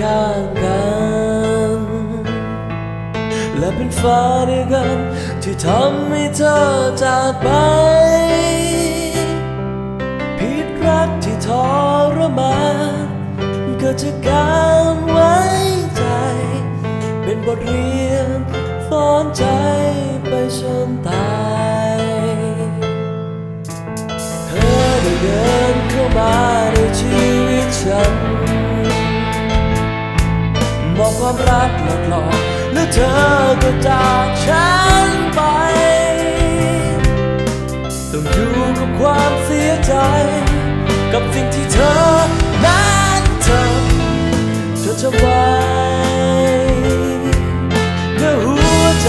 ข้างกัน และเป็นฟ้าด้วยกัน ที่ทำให้เธอจากไป ผิดรักที่ทรมานเก็จะกการไว้ใจ เป็นบทเรียนฟ้อนใจไปจนตายเธอได้เดินเข้ามา บอกความรักหลอกหลอกแล้วเธอก็จากฉันไปต้องอยู่กับความเสียใจ กับสิ่งที่เธอนั้นเธอเธอจะไปเธอหัวใจ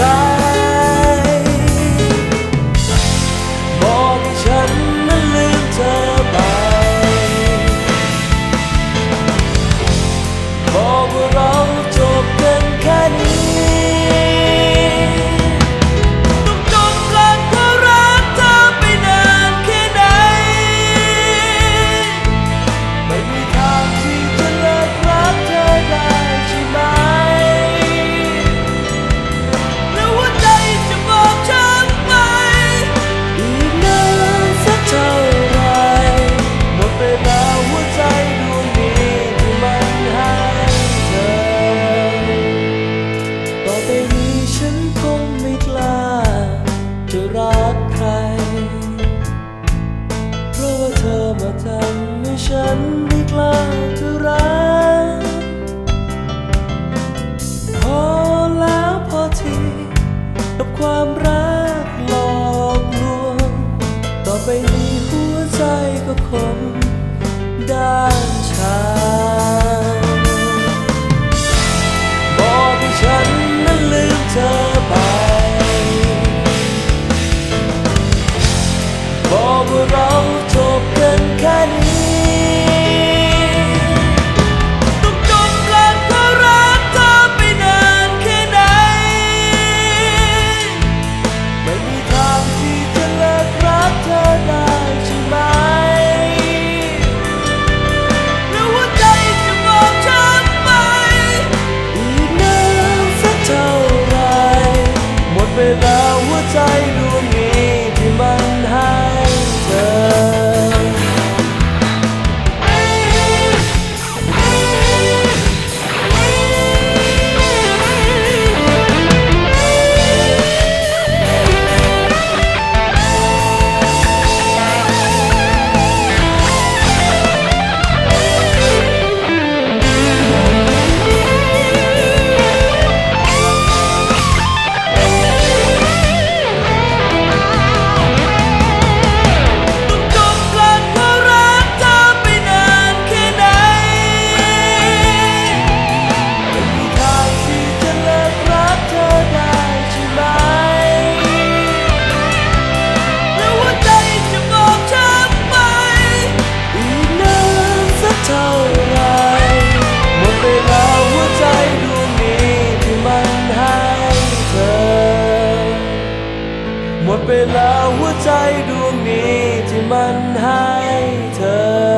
ใจดวงนี้ที่มัน ไปแล้วหัวใจดวงนี้ที่มันให้เธอ